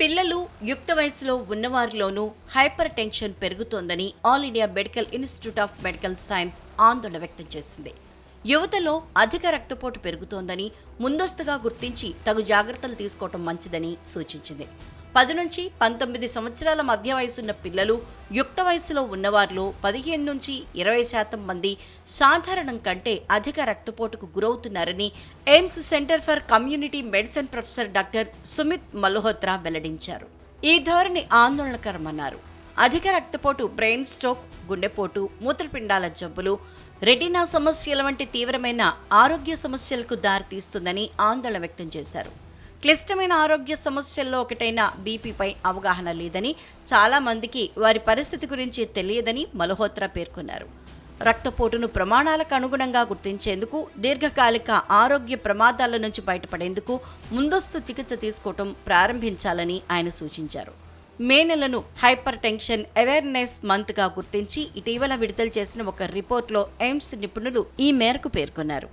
పిల్లలు యుక్త వయసులో ఉన్నవారిలోనూ హైపర్ టెన్షన్ పెరుగుతోందని all India medical institute of medical science ఆందోళన వ్యక్తం చేసింది. యువతలో అధిక రక్తపోటు పెరుగుతోందని ముందస్తుగా గుర్తించి తగు జాగ్రత్తలు తీసుకోవటం మంచిదని సూచించింది. పది నుంచి పంతొమ్మిది సంవత్సరాల మధ్య వయసున్న పిల్లలు యుక్త వయసులో ఉన్నవారిలో పదిహేను నుంచి ఇరవై శాతం మంది సాధారణం కంటే అధిక రక్తపోటుకు గురవుతున్నారని AIIMS centre for community medicine professor doctor Sumit Malhotra వెల్లడించారు. ఈ ధోరణి ఆందోళనకరమన్నారు. అధిక రక్తపోటు బ్రెయిన్ స్ట్రోక్ గుండెపోటు మూత్రపిండాల జబ్బులు రెటినా సమస్యల వంటి తీవ్రమైన ఆరోగ్య సమస్యలకు దారితీస్తుందని ఆందోళన వ్యక్తం చేశారు. క్లిష్టమైన ఆరోగ్య సమస్యల్లో ఒకటైన బీపీపై అవగాహన లేదని చాలామందికి వారి పరిస్థితి గురించి తెలియదని మల్హోత్రా పేర్కొన్నారు. రక్తపోటును ప్రమాణాలకు అనుగుణంగా గుర్తించేందుకు దీర్ఘకాలిక ఆరోగ్య ప్రమాదాల నుంచి బయటపడేందుకు ముందస్తు చికిత్స తీసుకోవటం ప్రారంభించాలని ఆయన సూచించారు. మే నెలను హైపర్ టెన్షన్ అవేర్నెస్ మంత్గా గుర్తించి ఇటీవల విడుదల చేసిన ఒక రిపోర్ట్లో ఎయిమ్స్ నిపుణులు ఈ మేరకు పేర్కొన్నారు.